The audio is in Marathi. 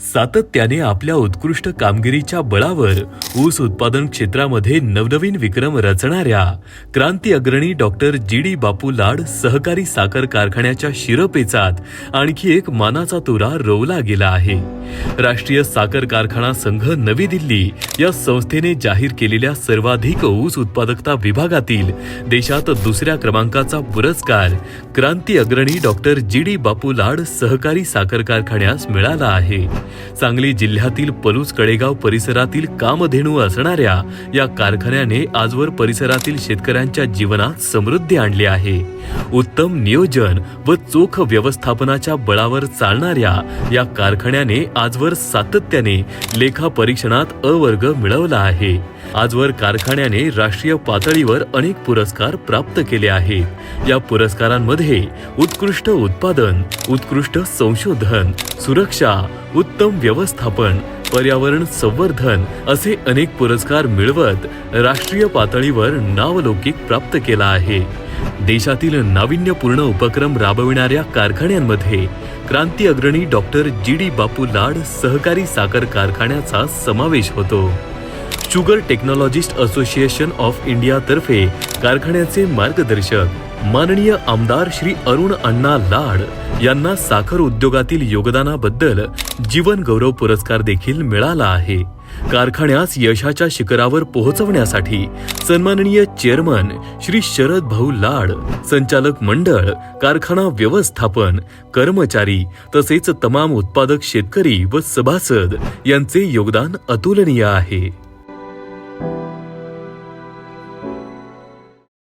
सातत्याने आपल्या उत्कृष्ट कामगिरीच्या बळावर ऊस उत्पादन क्षेत्रामध्ये नवनवीन विक्रम रचणाऱ्या क्रांती अग्रणी डॉक्टर जी डी बापू लाड सहकारी साखर कारखान्याच्या शिरपेचात आणखी एक मानाचा तुरा रोवला गेला आहे. राष्ट्रीय साखर कारखाना संघ नवी दिल्ली या संस्थेने जाहीर केलेल्या सर्वाधिक ऊस उत्पादकता विभागातील देशात दुसऱ्या क्रमांकाचा पुरस्कार क्रांती अग्रणी डॉक्टर जी डी बापू लाड सहकारी साखर कारखान्यास मिळाला आहे. सांगली जिल्ह्यातील पलूस कडेगाव परिसरातील कामधेनू असणाऱ्या या कारखान्याने आजवर परिसरातील शेतकऱ्यांच्या जीवनात समृद्धी आणली आहे. उत्तम नियोजन व चोख व्यवस्थापनाच्या बळावर चालणाऱ्या या कारखान्याने आजवर सातत्याने लेखा परीक्षणात अवर्ग मिळवला आहे. आजवर कारखान्याने राष्ट्रीय पातळीवर अनेक पुरस्कार प्राप्त केले आहेत. या पुरस्कारांमध्ये उत्कृष्ट उत्पादन उत्कृष्ट संशोधन सुरक्षा उत्तम व्यवस्थापन पर्यावरण संवर्धन असे अनेक पुरस्कार मिळवत राष्ट्रीय पातळीवर नावलौकिक प्राप्त केला आहे. देशातील नाविन्यपूर्ण उपक्रम राबविणाऱ्या कारखान्यांमध्ये क्रांती अग्रणी डॉक्टर जी डी बापू लाड सहकारी साखर कारखान्याचा समावेश होतो. शुगर टेक्नॉलॉजिस्ट असोसिएशन ऑफ इंडियातर्फे कारखान्याचे मार्गदर्शक माननीय आमदार श्री अरुण अण्णा लाड यांना साखर उद्योगातील योगदानाबद्दल जीवन गौरव पुरस्कार देखील मिळाला आहे. कारखान्यास यशाच्या शिखरावर पोहोचवण्यासाठी सन्माननीय चेअरमन श्री शरद भाऊ लाड संचालक मंडळ कारखाना व्यवस्थापन कर्मचारी तसेच तमाम उत्पादक शेतकरी व सभासद यांचे योगदान अतुलनीय आहे.